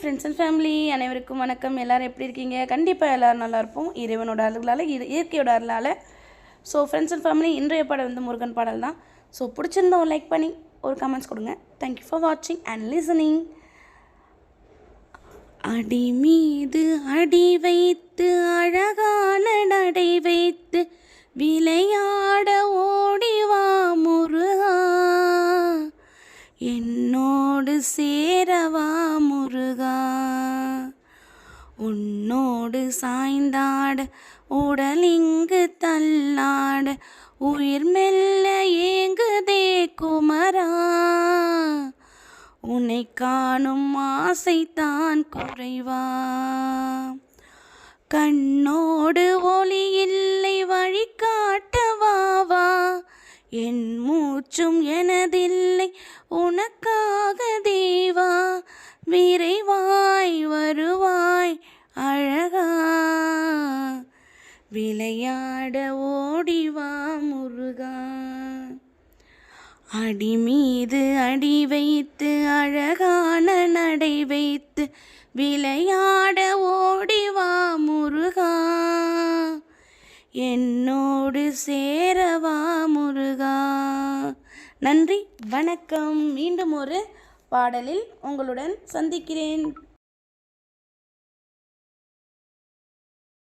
Friends and family அனைவருக்கும் வணக்கம். எல்லாரும் எப்படி இருக்கீங்க? கண்டிப்பாக எல்லோரும் நல்லா இருப்போம். இறைவனோட அருளால் இயற்கையோட அருளால். ஸோ ஃப்ரெண்ட்ஸ் அண்ட் ஃபேமிலி இன்றைய பாடல் வந்து முருகன் பாடல் தான். ஸோ பிடிச்சிருந்தா ஒரு லைக் பண்ணி ஒரு கமெண்ட்ஸ் கொடுங்க. தேங்க்யூ ஃபார் வாட்சிங் அண்ட் லிசனிங் அடி மீது அடி வைத்து அழகான நடை வைத்து விளையாட ஓடிவா முருகா. என்னோடு சேரவா முருகா உன்னோடு சாய்ந்தாட உடலிங்கு தள்ளாட உயிர் மெல்ல ஏங்குதே குமரா? உன்னை காணும் ஆசைத்தான் குறைவா? கண்ணோடு ஒளி இல்லை வழி காட்டவாவா என் மூச்சும் எனதில்லை உனக்காக தேவா? வீர விளையாட ஓடிவா முருகா. அடி மீது அடி வைத்து அழகான நடை வைத்து விளையாட ஓடிவா முருகா. என்னோடு சேரவா முருகா. நன்றி வணக்கம். மீண்டும் ஒரு பாடலில் உங்களுடன் சந்திக்கிறேன்.